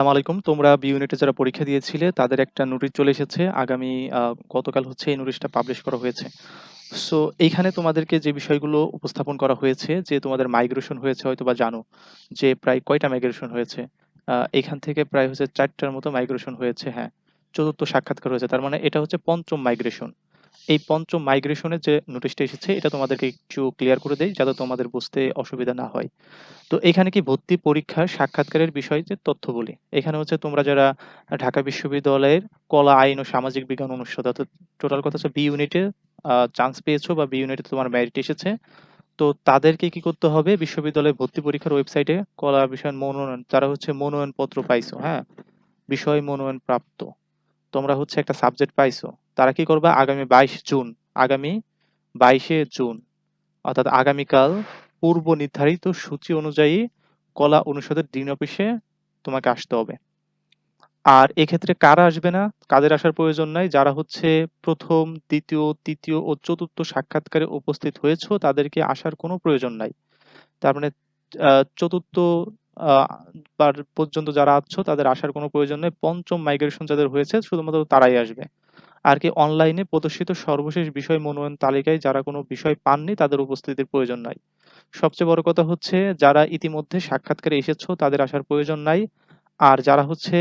আসসালামু আলাইকুম। তোমরা বি ইউনিটে যারা পরীক্ষা দিয়েছিলে তাদের একটা নোটিশ চলে এসেছে। আগামী গতকাল হচ্ছে এই নোটিশটা পাবলিশ করা হয়েছে। সো এইখানে তোমাদেরকে যে বিষয়গুলো উপস্থাপন করা হয়েছে যে তোমাদের মাইগ্রেশন হয়েছে হয়তোবা জানো যে প্রায় কয়টা মাইগ্রেশন হয়েছে? এখান থেকে প্রায় হচ্ছে ৪ টার মতো মাইগ্রেশন হয়েছে, হ্যাঁ। চতুর্থ সাক্ষাৎকার হয়েছে। তার মানে এটা হচ্ছে পঞ্চম মাইগ্রেশন। এই পঞ্চম মাইগ্রেশনের যে নোটিশটা এসেছে এটা তোমাদেরকে একটু ক্লিয়ার করে দেই যাতে তোমাদের বুঝতে অসুবিধা না হয়। তো এখানে কি ভর্তি পরীক্ষার সাক্ষাৎকারের বিষয় যে তথ্যগুলি। এখানে হচ্ছে তোমরা যারা ঢাকা বিশ্ববিদ্যালয়ের কলা, আইন ও সামাজিক বিজ্ঞান অনুষদ অর্থাৎ টোটাল কথা হচ্ছে বি ইউনিটে চান্স পেয়েছ বা বি ইউনিটে তোমার মেরিট এসেছে। তো তাদেরকে কি করতে হবে বিশ্ববিদ্যালয়ে ভর্তি পরীক্ষার ওয়েবসাইটে কলা বিষয় মনোনয়ন তারা হচ্ছে মনোনয়ন পত্র পাইছো, হ্যাঁ? বিষয় মনোনয়ন প্রাপ্ত। তোমরা হচ্ছে একটা সাবজেক্ট পাইছো। তারা কি করবে আগামী ২২ জুন, আগামী ২২ শে জুন অর্থাৎ আগামীকাল পূর্ব নির্ধারিত সূচি অনুযায়ী কলা অনুষদের ডিন অফিসে তোমাকে আসতে হবে। আর এক্ষেত্রে কারা আসবে না? কাদের আসার প্রয়োজন নাই? যারা হচ্ছে ১ম, ২য়, ৩য় ও চতুর্থ সাক্ষাৎকারে উপস্থিত হয়েছো তাদেরকে আসার কোনো প্রয়োজন নাই। তার মানে আ ৪র্থ আ বার পর্যন্ত যারা আছো তাদের আসার কোনো প্রয়োজন নেই। পঞ্চম মাইগ্রেশন যাদের হয়েছে শুধুমাত্র তারাই আসবে। আর কি অনলাইনে প্রদর্শিত সর্বশেষ বিষয় মনোনয়ন তালিকায় যারা কোনো বিষয় পাননি তাদের উপস্থিতির প্রয়োজন নাই। সবচেয়ে বড় কথা হচ্ছে যারা ইতিমধ্যে সাক্ষাৎকারে এসেছ তাদের আসার প্রয়োজন নাই। আর যারা হচ্ছে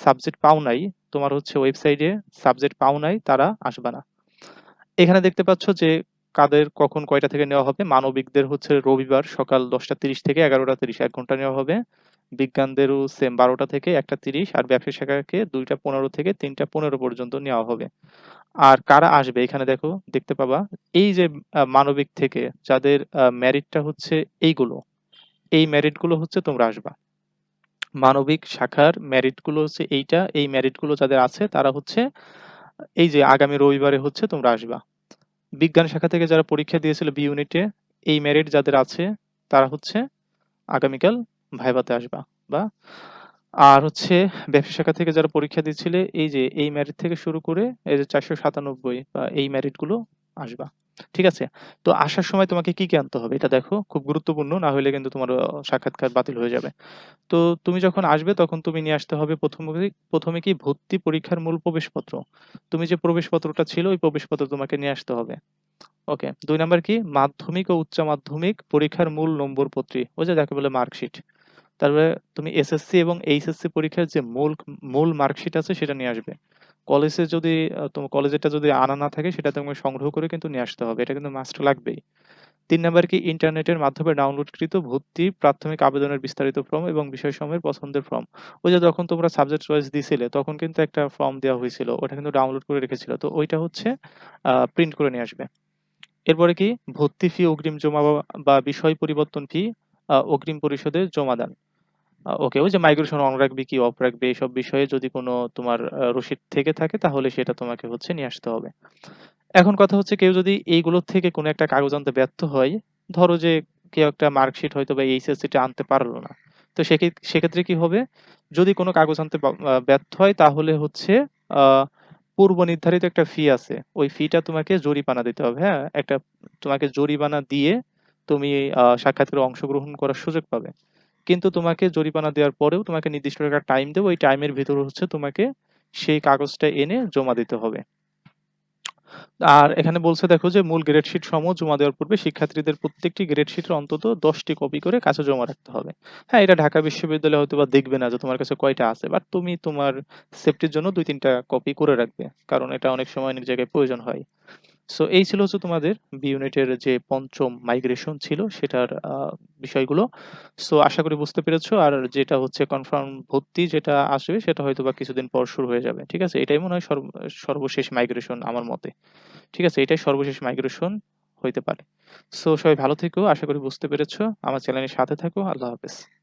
সাবজেক্ট পাও নাই, তোমার হচ্ছে ওয়েবসাইটে সাবজেক্ট পাও নাই তারা আসবে না। এখানে দেখতে পাচ্ছ যে কাদের কখন কয়টা থেকে নেওয়া হবে। মানবিকদের হচ্ছে রবিবার সকাল ১০টা ৩০ থেকে ১১টা ৩০ ১ ঘণ্টা নেওয়া হবে। বিজ্ঞানদেরও সেম ১২টা থেকে ১টা ৩০ আর ব্যবসায় শাখাকে ২টা ১৫ থেকে ৩টা ১৫ পর্যন্ত নেওয়া হবে। আর কারা আসবে এখানে দেখো দেখতে পাবা এই যে মানবিক থেকে যাদের আ মেরিটটা হচ্ছে এইগুলো, এই মেরিটগুলো হচ্ছে তোমরা আসবা। মানবিক শাখার মেরিটগুলো হচ্ছে এইটা, এই মেরিটগুলো যাদের আছে তারা হচ্ছে এই যে আগামী রবিবারে হচ্ছে তোমরা আসবা। বিজ্ঞান শাখা থেকে যারা পরীক্ষা দিয়েছিল বি ইউনিটে এই মেরিট যাদের আছে তারা হচ্ছে আগামীকাল ভাইভাতে আসবা বা আর হচ্ছে ব্যবসা শাখা থেকে যারা পরীক্ষা দিচ্ছিলে এই যে এই মেরিট থেকে শুরু করে এই যে ৪৯৭ বা এই মেরিটগুলো আসবা। ঠিক আছে? তো আসার সময় তোমাকে কি, কি আনতে হবে এটা দেখো খুব গুরুত্বপূর্ণ না হইলে কিন্তু তোমার সাক্ষাৎকার বাতিল হয়ে যাবে। তো তুমি যখন আসবে তখন তুমি নিয়ে আসতে হবে প্রথমে প্রথমে কি ভর্তি পরীক্ষার মূল প্রবেশপত্র। তুমি যে প্রবেশপত্রটা ছিল ওই প্রবেশপত্র তোমাকে নিয়ে আসতে হবে। ওকে। দুই নাম্বার কি মাধ্যমিক ও উচ্চ মাধ্যমিক পরীক্ষার মূল নম্বরপত্রী। ওই যে যাকে বলে মার্কশিট। তারপরে তুমি এসএসসি এবং এইচএসসি পরীক্ষার যে মূল মূল মার্কশিট আছে সেটা নিয়ে আসবে। কলেজে যদি তোমার কলেজেরটা যদি আনা না থাকে সেটা তোমাকে সংগ্রহ করে কিন্তু নিয়ে আসতে হবে। এটা কিন্তু মাস্ট লাগবেই। তিন নাম্বার কি ইন্টারনেটের মাধ্যমে ডাউনলোডকৃত ভর্তি প্রাথমিক আবেদনের বিস্তারিত ফর্ম এবং বিষয়সমূহের পছন্দের ফর্ম। ওই যে যখন তোমরা সাবজেক্ট চয়েস দিছিলে, তখন কিন্তু একটা ফর্ম দেওয়া হয়েছিল। ওটা কিন্তু ডাউনলোড করে রেখেছিল। তো ওইটা হচ্ছে প্রিন্ট করে নিয়ে আসবে। এরপরে কি ভর্তি ফি অগ্রিম জমা বা বিষয় পরিবর্তন ফি অগ্রিম পরিশোধে জমা দান। ওকে ওই যে মাইগ্রেশন অন রাখবে কি অফ রাখবে এসব বিষয়ে যদি কোনো তোমার রসিদ থেকে থাকে তাহলে সেটা তোমাকে হচ্ছে নিয়ে আসতে হবে। এখন কথা হচ্ছে কেউ যদি এইগুলোর থেকে কোনো একটা কাগজ আনতে ব্যর্থ হয়, ধরো যে কেউ একটা মার্কশিট হয়তোবা এইচএসসিটা আনতে পারল না। তো সেক্ষে সেক্ষেত্রে কি হবে? যদি কোনো কাগজ আনতে ব্যর্থ হয় তাহলে হচ্ছে পূর্ব নির্ধারিত একটা ফি আছে। ওই ফিটা তোমাকে জরিমানা দিতে হবে, হ্যাঁ? একটা তোমাকে জরিমানা দিয়ে তুমি সাক্ষাৎকারে অংশগ্রহণ করার সুযোগ পাবে। কিন্তু তোমাকে জরিমানা দেওয়ার পরেও তোমাকে নির্দিষ্ট একটা টাইম দেবে। ওই টাইমের ভেতরে হচ্ছে তোমাকে সেই কাগজটা এনে জমা দিতে হবে। আর এখানে বলছে দেখো যে মূল গ্রেড শিট সমূহ জমা দেওয়ার পূর্বে শিক্ষার্থীদের প্রত্যেকটি গ্রেড শিটের অন্তত দশটি কপি করে কাছে জমা রাখতে হবে। হ্যাঁ, এটা ঢাকা বিশ্ববিদ্যালয় হয়তোবা দেখবে না যে তোমার কাছে কয়টা আছে। বাট তুমি তোমার সেফটির জন্য ২-৩ টা কপি করে রাখবে। কারণ এটা অনেক সময় অনেক জায়গায় প্রয়োজন হয়। সো এই ছিল হচ্ছে তোমাদের বি ইউনিটের যে পঞ্চম মাইগ্রেশন ছিল সেটার বিষয়গুলো। সো আশা করি বুঝতে পেরেছ। আর যেটা হচ্ছে কনফার্ম ভর্তি যেটা আসবে সেটা হয়তোবা কিছুদিন পর শুরু হয়ে যাবে। ঠিক আছে? এটাই মনে হয় সর্বশেষ মাইগ্রেশন আমার মতে। ঠিক আছে? এটাই সর্বশেষ মাইগ্রেশন হইতে পারে। সো সবাই ভালো থেকো। আশা করি বুঝতে পেরেছ। আমার চ্যানেলের সাথে থাকো। আল্লাহ হাফেজ।